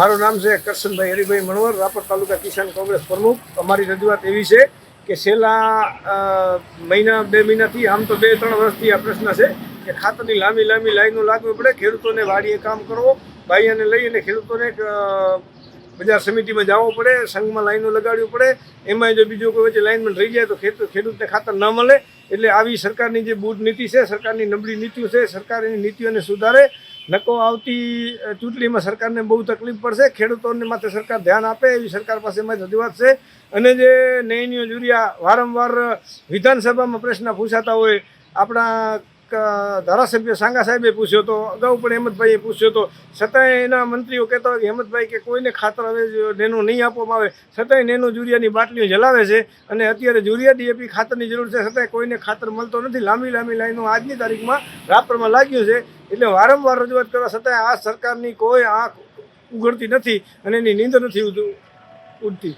મારું નામ છે કરશનભાઈ હરિભાઈ મણવર, રાપર તાલુકા કિસાન કોંગ્રેસ પ્રમુખ. અમારી રજૂઆત એવી છે કે છેલ્લા મહિના, બે મહિનાથી આમ તો બે, ત્રણ વર્ષથી આ પ્રશ્ન છે કે ખાતરની લાંબી લાંબી લાઈનો લાગવી પડે, ખેડૂતોને વાડીએ કામ કરવો બાઈઓને લઈને ખેડૂતોને બજાર સમિતિમાં જવું પડે, સંઘમાં લાઈનો લગાડવી પડે. એમાં જો બીજું કોઈ વચ્ચે લાઈનમાં રહી જાય તો ખેડૂત ખેડૂતને ખાતર ન મળે. એટલે આવી સરકારની જે બૂટ નીતિ છે, સરકારની નબળી નીતિઓ છે, સરકારની નીતિઓને સુધારે નકો આવતી ચૂંટણીમાં સરકારને બહુ તકલીફ પડશે. ખેડૂતોને માટે સરકાર ધ્યાન આપે, એવી સરકાર પાસે મારી રજૂઆત છે. અને જે નયનીઓ જુરિયા વારંવાર વિધાનસભામાં પ્રશ્ન પૂછાતા હોય, આપણા ધારાસભ્ય સાંગા સાહેબે પૂછ્યો હતો અગાઉ પણ હેમંતભાઈએ પૂછ્યો તો, છતાંય એના મંત્રીઓ કહેતા હોય કે હેમંતભાઈ કે કોઈને ખાતર હવે નેનો નહીં આપવામાં આવે. છતાંય નેનો જુરિયાની બાટલીઓ જલાવે છે અને અત્યારે જુરિયા ડીએપી ખાતરની જરૂર છે. છતાંય કોઈને ખાતર મળતો નથી. લાંબી લાંબી લાઈનો આજની તારીખમાં રાપરમાં લાગ્યું છે. એટલે વારંવાર રજૂઆત કરવા છતાં આ સરકારની કોઈ આંખ ઉઘડતી નથી અને એની નીંદ નથી ઉડ- ઉડતી.